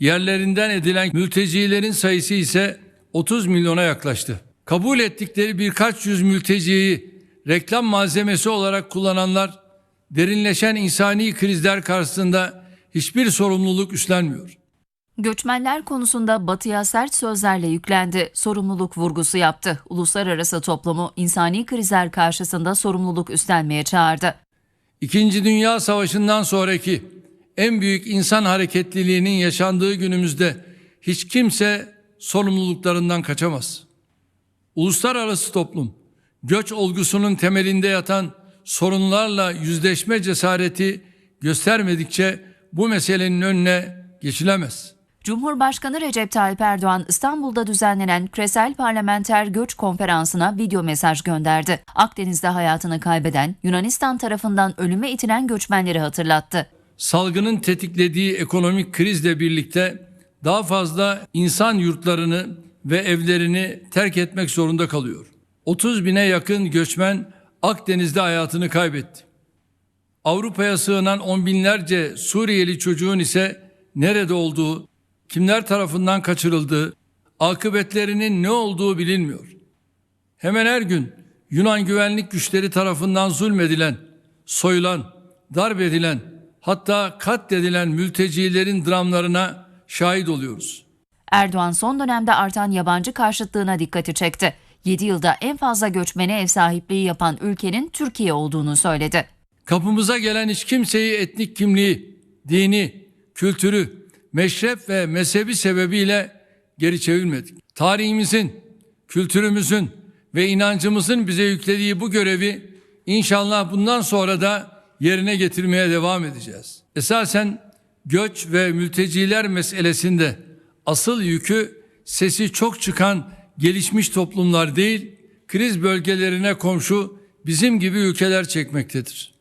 Yerlerinden edilen mültecilerin sayısı ise 30 milyona yaklaştı. Kabul ettikleri birkaç yüz mülteciyi reklam malzemesi olarak kullananlar derinleşen insani krizler karşısında hiçbir sorumluluk üstlenmiyor. Göçmenler konusunda Batı'ya sert sözlerle yüklendi, sorumluluk vurgusu yaptı. Uluslararası toplumu insani krizler karşısında sorumluluk üstlenmeye çağırdı. İkinci Dünya Savaşı'ndan sonraki en büyük insan hareketliliğinin yaşandığı günümüzde hiç kimse sorumluluklarından kaçamaz. Uluslararası toplum göç olgusunun temelinde yatan sorunlarla yüzleşme cesareti göstermedikçe bu meselenin önüne geçilemez. Cumhurbaşkanı Recep Tayyip Erdoğan İstanbul'da düzenlenen Kresel Parlamenter Göç Konferansı'na video mesaj gönderdi. Akdeniz'de hayatını kaybeden, Yunanistan tarafından ölüme itilen göçmenleri hatırlattı. Salgının tetiklediği ekonomik krizle birlikte daha fazla insan yurtlarını ve evlerini terk etmek zorunda kalıyor. 30 bine yakın göçmen Akdeniz'de hayatını kaybetti. Avrupa'ya sığınan on binlerce Suriyeli çocuğun ise nerede olduğu, kimler tarafından kaçırıldığı, akıbetlerinin ne olduğu bilinmiyor. Hemen her gün Yunan güvenlik güçleri tarafından zulmedilen, soyulan, darp edilen, hatta katledilen mültecilerin dramlarına şahit oluyoruz. Erdoğan son dönemde artan yabancı karşıtlığına dikkati çekti. 7 yılda en fazla göçmene ev sahipliği yapan ülkenin Türkiye olduğunu söyledi. Kapımıza gelen hiç kimseyi etnik kimliği, dini, kültürü, meşrep ve mezhebi sebebiyle geri çevirmedik. Tarihimizin, kültürümüzün ve inancımızın bize yüklediği bu görevi inşallah bundan sonra da yerine getirmeye devam edeceğiz. Esasen göç ve mülteciler meselesinde asıl yükü sesi çok çıkan gelişmiş toplumlar değil, kriz bölgelerine komşu bizim gibi ülkeler çekmektedir.